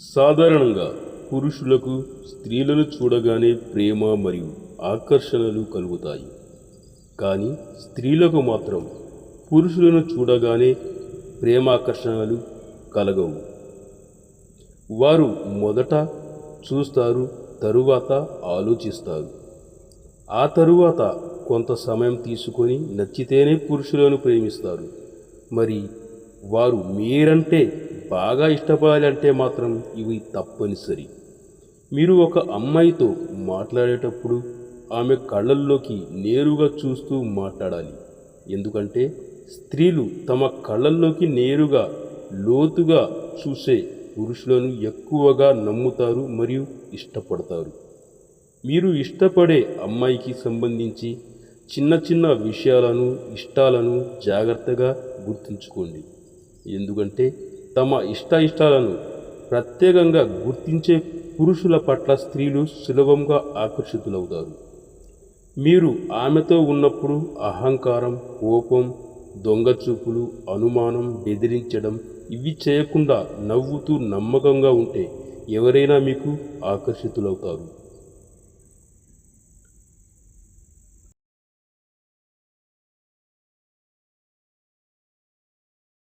సాధారణంగా పురుషులకు స్త్రీలను చూడగానే ప్రేమ మరియు ఆకర్షణలు కలుగుతాయి. కానీ స్త్రీలకు మాత్రం పురుషులను చూడగానే ప్రేమాకర్షణలు కలగవు. వారు మొదట చూస్తారు తరువాత ఆలోచిస్తారు. ఆ తరువాత కొంత సమయం తీసుకొని నచ్చితేనే పురుషులను ప్రేమిస్తారు. మరి వారు మీరంటే బాగా ఇష్టపడాలంటే మాత్రం ఇవి తప్పనిసరి. మీరు ఒక అమ్మాయితో మాట్లాడేటప్పుడు ఆమె కళ్ళల్లోకి నేరుగా చూస్తూ మాట్లాడాలి. ఎందుకంటే స్త్రీలు తమ కళ్ళల్లోకి నేరుగా లోతుగా చూసే పురుషులను ఎక్కువగా నమ్ముతారు మరియు ఇష్టపడతారు. మీరు ఇష్టపడే అమ్మాయికి సంబంధించి చిన్న చిన్న విషయాలను ఇష్టాలను జాగ్రత్తగా గుర్తుంచుకోండి. ఎందుకంటే తమ ఇష్ట ఇష్టాలను ప్రత్యేకంగా గుర్తించే పురుషుల పట్ల స్త్రీలు సులభంగా ఆకర్షితులవుతారు. మీరు ఆమెతో ఉన్నప్పుడు అహంకారం కోపం దొంగచూపులు అనుమానం బెదిరించడం ఇవి చేయకుండా నవ్వుతూ నమ్మకంగా ఉంటే ఎవరైనా మీకు ఆకర్షితులవుతారు.